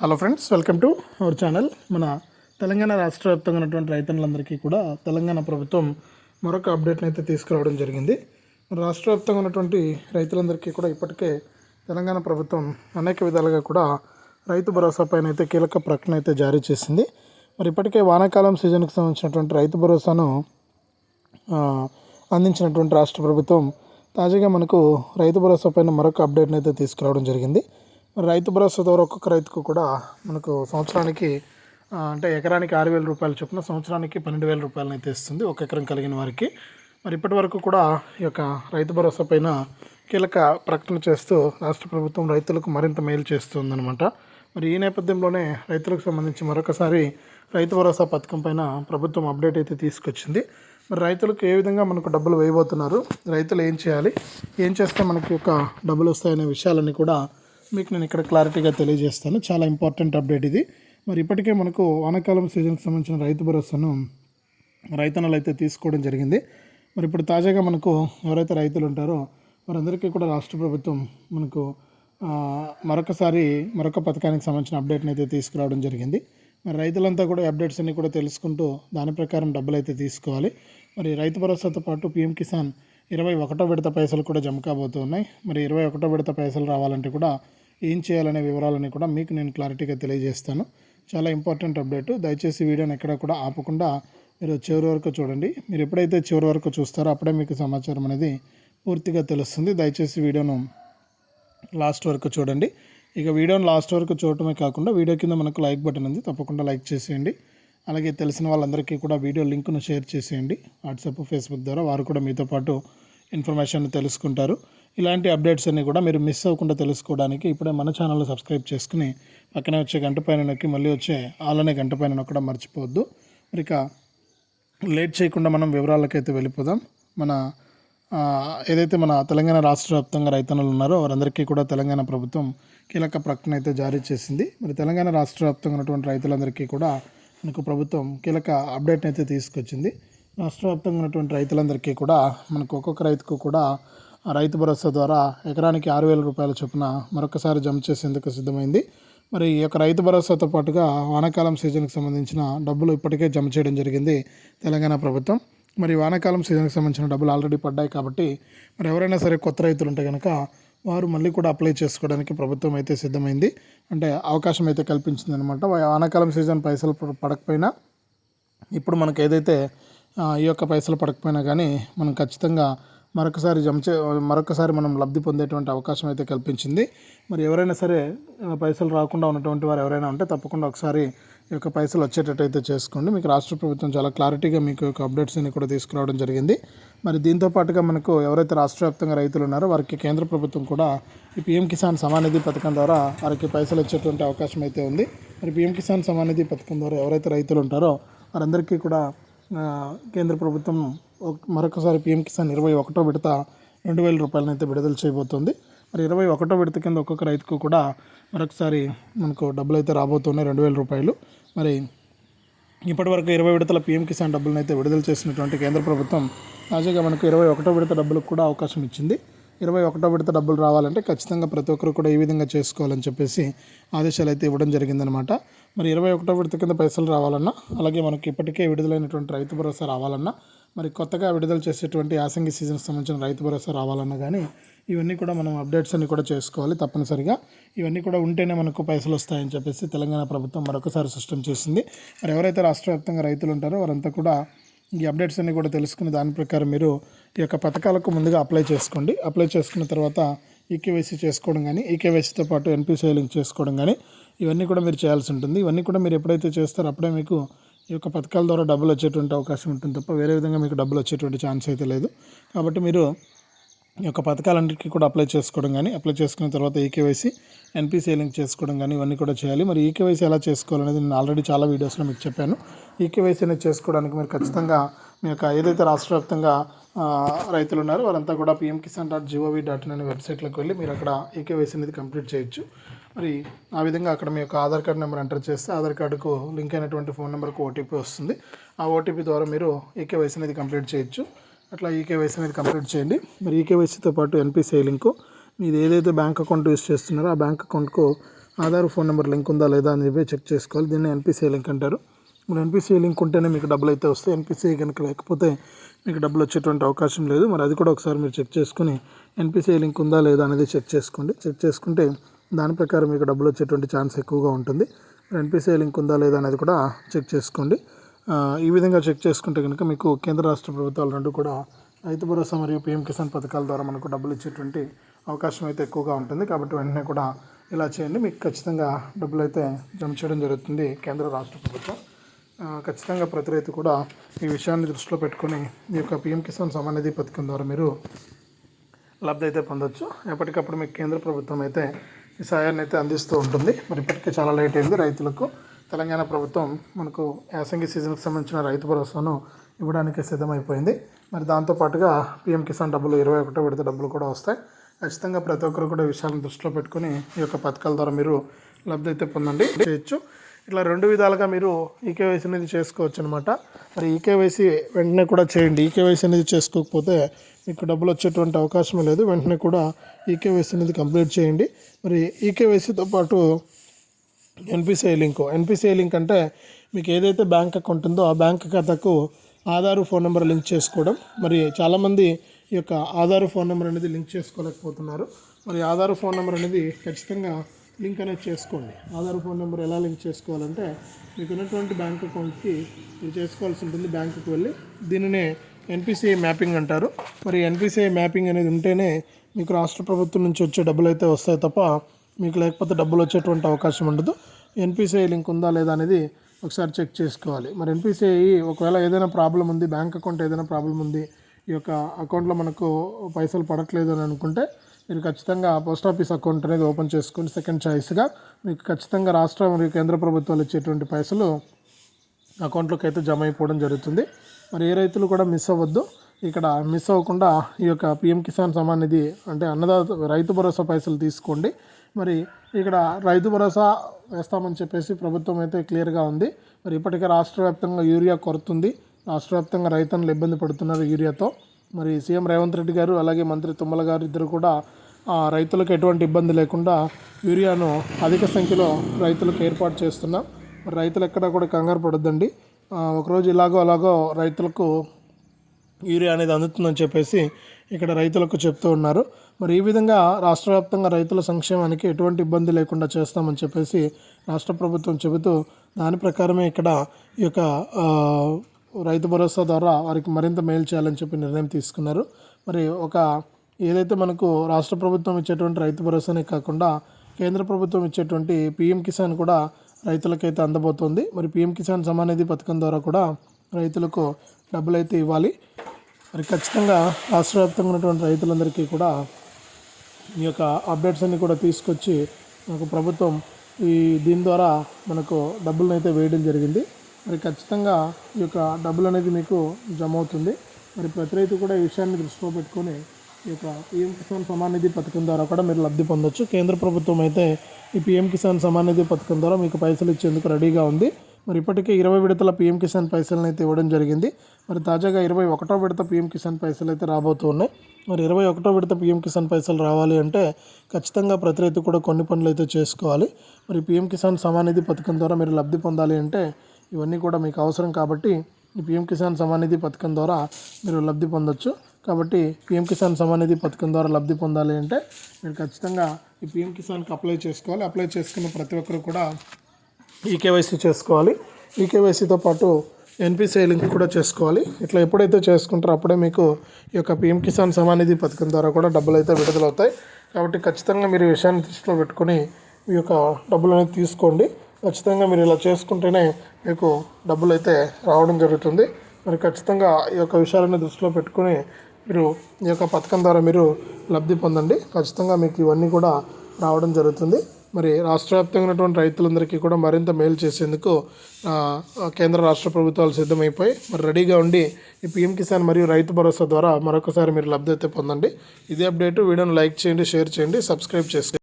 Hello friends welcome to our channel మన తెలంగాణ రాష్ట్ర వ్యాప్తంగా ఉన్నటువంటి రైతులందరికీ కూడా తెలంగాణ ప్రభుత్వం మరొక అప్డేట్ని అయితే తీసుకురావడం జరిగింది. రాష్ట్ర వ్యాప్తంగా ఉన్నటువంటి రైతులందరికీ కూడా ఇప్పటికే తెలంగాణ ప్రభుత్వం అనేక విధాలుగా కూడా రైతు భరోసా పైన అయితే కీలక ప్రకటన అయితే జారీ చేసింది. మరి ఇప్పటికే వానాకాలం సీజన్కి సంబంధించినటువంటి రైతు భరోసాను అందించినటువంటి రాష్ట్ర ప్రభుత్వం తాజాగా మనకు రైతు భరోసా పైన మరొక అప్డేట్ని అయితే తీసుకురావడం జరిగింది. రైతు భరోసా ద్వారా ఒక్కొక్క రైతుకు కూడా మనకు సంవత్సరానికి అంటే ఎకరానికి ఆరు వేల రూపాయలు చొప్పున సంవత్సరానికి పన్నెండు వేల రూపాయలను అయితే ఇస్తుంది ఒక ఎకరం కలిగిన వారికి. మరి ఇప్పటి వరకు కూడా ఈ యొక్క రైతు భరోసా పైన కీలక ప్రకటన చేస్తూ రాష్ట్ర ప్రభుత్వం రైతులకు మరింత మేలు చేస్తుందన్నమాట. మరి ఈ నేపథ్యంలోనే రైతులకు సంబంధించి మరొకసారి రైతు భరోసా పథకం పైన ప్రభుత్వం అప్డేట్ అయితే తీసుకొచ్చింది. మరి రైతులకు ఏ విధంగా మనకు డబ్బులు వేయబోతున్నారు? రైతులు ఏం చేయాలి? ఏం చేస్తే మనకి యొక్క డబ్బులు వస్తాయనే విషయాలన్నీ కూడా మీకు నేను ఇక్కడ క్లారిటీగా తెలియజేస్తాను. చాలా ఇంపార్టెంట్ అప్డేట్ ఇది. మరి ఇప్పటికే మనకు వానాకాలం సీజన్కి సంబంధించిన రైతు భరోసాను రైతన్నలు అయితే తీసుకోవడం జరిగింది. మరి ఇప్పుడు తాజాగా మనకు ఎవరైతే రైతులు ఉంటారో వారందరికీ కూడా రాష్ట్ర ప్రభుత్వం మనకు మరొకసారి మరొక పథకానికి సంబంధించిన అప్డేట్ని అయితే తీసుకురావడం జరిగింది. మరి రైతులంతా కూడా అప్డేట్స్ అన్ని కూడా తెలుసుకుంటూ దాని ప్రకారం డబ్బులు అయితే తీసుకోవాలి. మరి రైతు భరోసాతో పాటు పిఎం కిసాన్ ఇరవై ఒకటో విడత పైసలు కూడా జమ కాబోతున్నాయి. మరి ఇరవై ఒకటో విడత పైసలు రావాలంటే కూడా ఏం చేయాలనే వివరాలని కూడా మీకు నేను క్లారిటీగా తెలియజేస్తాను. చాలా ఇంపార్టెంట్ అప్డేట్. దయచేసి వీడియోని ఎక్కడ కూడా ఆపకుండా మీరు చివరి వరకు చూడండి. మీరు ఎప్పుడైతే చివరి వరకు చూస్తారో అప్పుడే మీకు సమాచారం అనేది పూర్తిగా తెలుస్తుంది. దయచేసి వీడియోను లాస్ట్ వరకు చూడండి. ఇక వీడియోని లాస్ట్ వరకు చూడటమే కాకుండా వీడియో కింద మనకు లైక్ బటన్ ఉంది. తప్పకుండా లైక్ చేసేయండి. అలాగే తెలిసిన వాళ్ళందరికీ కూడా వీడియో లింక్ను షేర్ చేసేయండి. వాట్సాప్ ఫేస్బుక్ ద్వారా వారు కూడా మీతో పాటు ఇన్ఫర్మేషన్ తెలుసుకుంటారు. ఇలాంటి అప్డేట్స్ అన్నీ కూడా మీరు మిస్ అవ్వకుండా తెలుసుకోవడానికి ఇప్పుడే మన ఛానల్ సబ్స్క్రైబ్ చేసుకుని పక్కనే వచ్చే గంట పైన నొక్కి మళ్ళీ వచ్చే ఆలనే గంట పైన నొక్కడం మర్చిపోవద్దు. మరి ఇక లేట్ చేయకుండా మనం వివరాలకైతే వెళ్ళిపోదాం. మన ఏదైతే మన తెలంగాణ రాష్ట్ర వ్యాప్తంగా రైతన్నలు ఉన్నారో వారందరికీ కూడా తెలంగాణ ప్రభుత్వం కీలక ప్రకటన అయితే జారీ చేసింది. మరి తెలంగాణ రాష్ట్ర వ్యాప్తంగా ఉన్నటువంటి రైతులందరికీ కూడా మనకు ప్రభుత్వం కీలక అప్డేట్ని అయితే తీసుకొచ్చింది. రాష్ట్ర వ్యాప్తంగా ఉన్నటువంటి రైతులందరికీ కూడా మనకు ఒక్కొక్క రైతుకు కూడా రైతు భరోసా ద్వారా ఎకరానికి ఆరు వేల రూపాయల చొప్పున మరొకసారి జమ చేసేందుకు సిద్ధమైంది. మరి ఈ యొక్క రైతు భరోసాతో పాటుగా వానాకాలం సీజన్కి సంబంధించిన డబ్బులు ఇప్పటికే జమ చేయడం జరిగింది తెలంగాణ ప్రభుత్వం. మరి వానాకాలం సీజన్కి సంబంధించిన డబ్బులు ఆల్రెడీ పడ్డాయి కాబట్టి మరి ఎవరైనా సరే కొత్త రైతులు ఉంటే కనుక వారు మళ్ళీ కూడా అప్లై చేసుకోవడానికి ప్రభుత్వం అయితే సిద్ధమైంది. అంటే అవకాశం అయితే కల్పించింది అనమాట వానాకాలం సీజన్ పైసలు పడకపోయినా ఇప్పుడు మనకు ఏదైతే ఈ యొక్క పైసలు పడకపోయినా కానీ మనం ఖచ్చితంగా మరొకసారి జమ చే మరొకసారి మనం లబ్ధి పొందేటువంటి అవకాశం అయితే కల్పించింది. మరి ఎవరైనా సరే పైసలు రాకుండా ఉన్నటువంటి వారు ఎవరైనా ఉంటే తప్పకుండా ఒకసారి యొక్క పైసలు వచ్చేటట్టయితే చేసుకోండి. మీకు రాష్ట్ర ప్రభుత్వం చాలా క్లారిటీగా మీకు యొక్క అప్డేట్స్ అన్ని కూడా తీసుకురావడం జరిగింది. మరి దీంతో పాటుగా మనకు ఎవరైతే రాష్ట్ర వ్యాప్తంగా రైతులు ఉన్నారో వారికి కేంద్ర ప్రభుత్వం కూడా ఈ పీఎం కిసాన్ సమానిధి పథకం ద్వారా వారికి పైసలు వచ్చేటువంటి అవకాశం అయితే ఉంది. మరి పీఎం కిసాన్ సమానిధి పథకం ద్వారా ఎవరైతే రైతులు ఉంటారో వారందరికీ కూడా కేంద్ర ప్రభుత్వం ఒక- మరొకసారి పీఎం కిసాన్ ఇరవై ఒకటో విడత రెండు వేల రూపాయలను అయితే విడుదల చేయబోతోంది. మరి ఇరవై ఒకటో విడత కింద ఒక్కొక్క రైతుకు కూడా మరొకసారి మనకు డబ్బులు అయితే రాబోతున్నాయి రెండు వేల రూపాయలు. మరి ఇప్పటివరకు ఇరవై విడతల పీఎం కిసాన్ డబ్బులను అయితే విడుదల చేసినటువంటి కేంద్ర ప్రభుత్వం తాజాగా మనకు ఇరవై ఒకటో విడత డబ్బులకు కూడా అవకాశం ఇచ్చింది. ఇరవై ఒకటో విడత డబ్బులు రావాలంటే ఖచ్చితంగా ప్రతి ఒక్కరు కూడా ఈ విధంగా చేసుకోవాలని చెప్పేసి ఆదేశాలు అయితే ఇవ్వడం జరిగిందనమాట మరి ఇరవై ఒకటో విడత కింద పైసలు రావాలన్నా అలాగే మనకి ఇప్పటికే విడుదలైనటువంటి రైతు భరోసా రావాలన్నా మరి కొత్తగా విడుదల చేసేటువంటి యాసంగి సీజన్కి సంబంధించిన రైతు భరోసా రావాలన్నా కానీ ఇవన్నీ కూడా మనం అప్డేట్స్ అన్ని కూడా చేసుకోవాలి తప్పనిసరిగా. ఇవన్నీ కూడా ఉంటేనే మనకు పైసలు వస్తాయని చెప్పేసి తెలంగాణ ప్రభుత్వం మరొకసారి సృష్టం చేసింది. మరి ఎవరైతే రాష్ట్ర వ్యాప్తంగా రైతులు ఉంటారో వారంతా కూడా ఈ అప్డేట్స్ అన్ని కూడా తెలుసుకుని దాని ప్రకారం మీరు ఈ యొక్క పథకాలకు ముందుగా అప్లై చేసుకోండి. అప్లై చేసుకున్న తర్వాత ఈకేవైసీ చేసుకోవడం కానీ ఈకేవైసీతో పాటు ఎన్పిసిఐ లింక్ చేసుకోవడం కానీ ఇవన్నీ కూడా మీరు చేయాల్సి ఉంటుంది. ఇవన్నీ కూడా మీరు ఎప్పుడైతే చేస్తారో అప్పుడే మీకు ఈ యొక్క పథకాల ద్వారా డబ్బులు వచ్చేటువంటి అవకాశం ఉంటుంది తప్ప వేరే విధంగా మీకు డబ్బులు వచ్చేటువంటి ఛాన్స్ అయితే లేదు. కాబట్టి మీరు ఈ యొక్క పథకాలన్నిటికీ కూడా అప్లై చేసుకోవడం కానీ అప్లై చేసుకున్న తర్వాత ఈకేవైసీ ఎన్పిసిఐ లింక్ చేసుకోవడం కానీ ఇవన్నీ కూడా చేయాలి. మరి ఈకేవైసీ ఎలా చేసుకోవాలనేది నేను ఆల్రెడీ చాలా వీడియోస్లో మీకు చెప్పాను. ఈకేవైసీ అనేది చేసుకోవడానికి మీరు ఖచ్చితంగా మీ యొక్క ఏదైతే రాష్ట్ర వ్యాప్తంగా రైతులు ఉన్నారో వారంతా కూడా PM Kisan dot G O V dot in అనే వెబ్సైట్లోకి వెళ్ళి మీరు అక్కడ ఈకేవైసీ అనేది కంప్లీట్ చేయొచ్చు. మరి ఆ విధంగా అక్కడ మీ యొక్క ఆధార్ కార్డ్ నెంబర్ ఎంటర్ చేస్తే ఆధార్ కార్డుకు లింక్ అయినటువంటి ఫోన్ నెంబర్కు ఓటీపీ వస్తుంది. ఆ ఓటీపీ ద్వారా మీరు ఈకేవైసీ అనేది కంప్లీట్ చేయొచ్చు. అట్లా ఈకేవైసీ అనేది కంప్లీట్ చేయండి. మరి ఈకేవైసీతో పాటు ఎన్పిసిఐ లింకు మీరు ఏదైతే బ్యాంక్ అకౌంట్ యూస్ చేస్తున్నారో ఆ బ్యాంక్ అకౌంట్కు ఆధార్ ఫోన్ నెంబర్ లింక్ ఉందా లేదా అని చెప్పి చెక్ చేసుకోవాలి. దీన్ని ఎన్పిసిఐ లింక్ అంటారు. మరి ఎన్పిసిఐ లింక్ ఉంటేనే మీకు డబ్బులు అయితే వస్తాయి. ఎన్పిసిఐ కనుక లేకపోతే మీకు డబ్బులు వచ్చేటువంటి అవకాశం లేదు. మరి అది కూడా ఒకసారి మీరు చెక్ చేసుకుని ఎన్పిసిఐ లింక్ ఉందా లేదా అనేది చెక్ చేసుకోండి. చెక్ చేసుకుంటే దాని ప్రకారం మీకు డబ్బులు వచ్చేటువంటి ఛాన్స్ ఎక్కువగా ఉంటుంది. ఎన్పిసిఐ లింక్ ఉందా లేదా అనేది కూడా చెక్ చేసుకోండి. ఈ విధంగా చెక్ చేసుకుంటే కనుక మీకు కేంద్ర రాష్ట్ర ప్రభుత్వాలు రెండు కూడా రైతు భరోసా మరియు పీఎం కిసాన్ పథకాల ద్వారా మనకు డబ్బులు ఇచ్చేటువంటి అవకాశం అయితే ఎక్కువగా ఉంటుంది. కాబట్టి వెంటనే కూడా ఇలా చేయండి. మీకు ఖచ్చితంగా డబ్బులు అయితే జమ చేయడం జరుగుతుంది కేంద్ర రాష్ట్ర ప్రభుత్వం. ఖచ్చితంగా ప్రతి రైతు కూడా ఈ విషయాన్ని దృష్టిలో పెట్టుకొని ఈ యొక్క పీఎం కిసాన్ సమాన్ నిధి పథకం ద్వారా మీరు లబ్ధి అయితే పొందొచ్చు. ఎప్పటికప్పుడు మీకు కేంద్ర ప్రభుత్వం అయితే ఈ సాయాన్ని అయితే అందిస్తూ ఉంటుంది. మరి ఇప్పటికే చాలా లేట్ అయింది రైతులకు. తెలంగాణ ప్రభుత్వం మనకు యాసంగి సీజన్కి సంబంధించిన రైతు భరోసాను ఇవ్వడానికి సిద్ధమైపోయింది. మరి దాంతోపాటుగా పీఎం కిసాన్ డబ్బులు ఇరవై ఒకటో విడత డబ్బులు కూడా వస్తాయి. ఖచ్చితంగా ప్రతి ఒక్కరు కూడా విషయాలను దృష్టిలో పెట్టుకొని ఈ యొక్క పథకాల ద్వారా మీరు లబ్ధి అయితే పొందండి. చేయొచ్చు. ఇట్లా రెండు విధాలుగా మీరు ఈకేవైసీ అనేది చేసుకోవచ్చు అనమాట మరి ఈకేవైసీ వెంటనే కూడా చేయండి. ఈకేవైసీ అనేది చేసుకోకపోతే మీకు డబ్బులు వచ్చేటువంటి అవకాశం లేదు. వెంటనే కూడా ఈకేవైసీ అనేది కంప్లీట్ చేయండి. మరి ఈకేవైసీతో పాటు ఎన్పిసిఐ లింక్. ఎన్పిసిఐ లింక్ అంటే మీకు ఏదైతే బ్యాంక్ అకౌంట్ ఉందో ఆ బ్యాంక్ ఖాతాకు ఆధార్ ఫోన్ నెంబర్ లింక్ చేసుకోవడం. మరి చాలామంది ఈ యొక్క ఆధార్ ఫోన్ నెంబర్ అనేది లింక్ చేసుకోలేకపోతున్నారు. మరి ఆధార్ ఫోన్ నెంబర్ అనేది ఖచ్చితంగా లింక్ అనేది చేసుకోండి. ఆధార్ ఫోన్ నెంబర్ ఎలా లింక్ చేసుకోవాలంటే మీకు ఉన్నటువంటి బ్యాంక్ అకౌంట్కి మీరు చేసుకోవాల్సి ఉంటుంది. బ్యాంకుకి వెళ్ళి దీనినే ఎన్పిసిఐ మ్యాపింగ్ అంటారు. మరి ఎన్పిసిఐ మ్యాపింగ్ అనేది ఉంటేనే మీకు రాష్ట్ర ప్రభుత్వం నుంచి వచ్చే డబ్బులు అయితే వస్తాయి తప్ప మీకు లేకపోతే డబ్బులు వచ్చేటువంటి అవకాశం ఉండదు. ఎన్పిసిఐ లింక్ ఉందా లేదా అనేది ఒకసారి చెక్ చేసుకోవాలి. మరి ఎన్పిసిఐ ఒకవేళ ఏదైనా ప్రాబ్లం ఉంది బ్యాంక్ అకౌంట్ ఏదైనా ప్రాబ్లం ఉంది ఈ యొక్క అకౌంట్లో మనకు పైసలు పడట్లేదు అని అనుకుంటే మీరు ఖచ్చితంగా పోస్ట్ ఆఫీస్ అకౌంట్ అనేది ఓపెన్ చేసుకొని సెకండ్ చాయిస్గా మీకు ఖచ్చితంగా రాష్ట్ర మరియు కేంద్ర ప్రభుత్వాలు ఇచ్చేటువంటి పైసలు అకౌంట్లోకి అయితే జమ అయిపోవడం జరుగుతుంది. మరి ఏ రైతులు కూడా మిస్ అవ్వద్దు. ఇక్కడ మిస్ అవ్వకుండా ఈ యొక్క పిఎం కిసాన్ సమాన్ నిధి అంటే అన్నదాత రైతు భరోసా పైసలు తీసుకోండి. మరి ఇక్కడ రైతు భరోసా వేస్తామని చెప్పేసి ప్రభుత్వం అయితే క్లియర్గా ఉంది. మరి ఇప్పటికే రాష్ట్ర వ్యాప్తంగా యూరియా కొరత ఉంది రాష్ట్ర వ్యాప్తంగా రైతన్నులు ఇబ్బంది పడుతున్నారు యూరియాతో. మరి సీఎం రేవంత్ రెడ్డి గారు అలాగే మంత్రి తుమ్మల గారు ఇద్దరు కూడా రైతులకు ఎటువంటి ఇబ్బంది లేకుండా యూరియాను అధిక సంఖ్యలో రైతులకు ఏర్పాటు చేస్తున్నాం. మరి రైతులు ఎక్కడా కూడా కంగారు పడొద్దండి. ఒకరోజు ఇలాగో అలాగో రైతులకు యూరియా అనేది అందుతుందని చెప్పేసి ఇక్కడ రైతులకు చెప్తూ ఉన్నారు. మరి ఈ విధంగా రాష్ట్ర వ్యాప్తంగా రైతుల సంక్షేమానికి ఎటువంటి ఇబ్బంది లేకుండా చేస్తామని చెప్పేసి రాష్ట్ర ప్రభుత్వం చెబుతూ దాని ప్రకారమే ఇక్కడ ఈ యొక్క రైతు భరోసా ద్వారా వారికి మరింత మేలు చేయాలని చెప్పి నిర్ణయం తీసుకున్నారు. మరి ఒక ఏదైతే మనకు రాష్ట్ర ప్రభుత్వం ఇచ్చేటువంటి రైతు భరోసానే కాకుండా కేంద్ర ప్రభుత్వం ఇచ్చేటువంటి పిఎం కిసాన్ కూడా రైతులకైతే అందబోతోంది. మరి పిఎం కిసాన్ సమానిధి పథకం ద్వారా కూడా రైతులకు డబ్బులు అయితే ఇవ్వాలి. మరి ఖచ్చితంగా రాష్ట్ర వ్యాప్తంగా ఉన్నటువంటి రైతులందరికీ కూడా ఈ యొక్క అప్డేట్స్ అన్ని కూడా తీసుకొచ్చి మనకు ప్రభుత్వం ఈ దీని ద్వారా మనకు డబ్బులను అయితే వేయడం జరిగింది. మరి ఖచ్చితంగా ఈ యొక్క డబ్బులు అనేది మీకు జమ అవుతుంది మరి ప్రతి రైతు కూడా ఈ విషయాన్ని దృష్టిలో పెట్టుకొని ఈ యొక్క పిఎం కిసాన్ సమాన్ నిధి పథకం ద్వారా కూడా మీరు లబ్ధి పొందొచ్చు. కేంద్ర ప్రభుత్వం అయితే ఈ పిఎం కిసాన్ సమాన్ నిధి పథకం ద్వారా మీకు పైసలు ఇచ్చేందుకు రెడీగా ఉంది. మరి ఇప్పటికే ఇరవై విడతల పిఎం కిసాన్ పైసలను అయితే ఇవ్వడం జరిగింది. మరి తాజాగా ఇరవై ఒకటో విడత పిఎం కిసాన్ పైసలు అయితే రాబోతూ ఉన్నాయి. మరి ఇరవై ఒకటో విడత పిఎం కిసాన్ పైసలు రావాలి అంటే ఖచ్చితంగా ప్రతి రైతు కూడా కొన్ని పనులు అయితే చేసుకోవాలి. మరి పిఎం కిసాన్ సమానిధి పథకం ద్వారా మీరు లబ్ధి పొందాలి అంటే ఇవన్నీ కూడా మీకు అవసరం కాబట్టి ఈ పిఎం కిసాన్ సమానిధి పథకం ద్వారా మీరు లబ్ధి పొందొచ్చు. కాబట్టి పిఎం కిసాన్ సమానిధి పథకం ద్వారా లబ్ధి పొందాలి అంటే మీరు ఖచ్చితంగా ఈ పిఎం కిసాన్కి అప్లై చేసుకోవాలి. అప్లై చేసుకున్న ప్రతి ఒక్కరు కూడా ఈకేవైసీ చేసుకోవాలి. ఈకేవైసీతో పాటు ఎన్పిసిఐ లింక్ కూడా చేసుకోవాలి. ఇట్లా ఎప్పుడైతే చేసుకుంటారో అప్పుడే మీకు ఈ యొక్క పిఎం కిసాన్ సమానిధి పథకం ద్వారా కూడా డబ్బులు అయితే విడుదలవుతాయి. కాబట్టి ఖచ్చితంగా మీరు ఈ విషయాన్ని దృష్టిలో పెట్టుకొని మీ యొక్క డబ్బులు అనేది తీసుకోండి. ఖచ్చితంగా మీరు ఇలా చేసుకుంటేనే మీకు డబ్బులు అయితే రావడం జరుగుతుంది. మరి ఖచ్చితంగా ఈ యొక్క విషయాలను దృష్టిలో పెట్టుకొని మీరు ఈ యొక్క పథకం ద్వారా మీరు లబ్ధి పొందండి. ఖచ్చితంగా మీకు ఇవన్నీ కూడా రావడం జరుగుతుంది. మరి రాష్ట్ర వ్యాప్తంగా ఉన్నటువంటి రైతులందరికీ కూడా మరింత మేలు చేసేందుకు కేంద్ర రాష్ట్ర ప్రభుత్వాలు సిద్ధమైపోయి మరి రెడీగా ఉండి ఈ పీఎం కిసాన్ మరియు రైతు భరోసా ద్వారా మరొకసారి మీరు లబ్ధి అయితే పొందండి. ఇదే అప్డేట్ వీడియోను లైక్ చేయండి షేర్ చేయండి సబ్స్క్రైబ్ చేసుకోండి.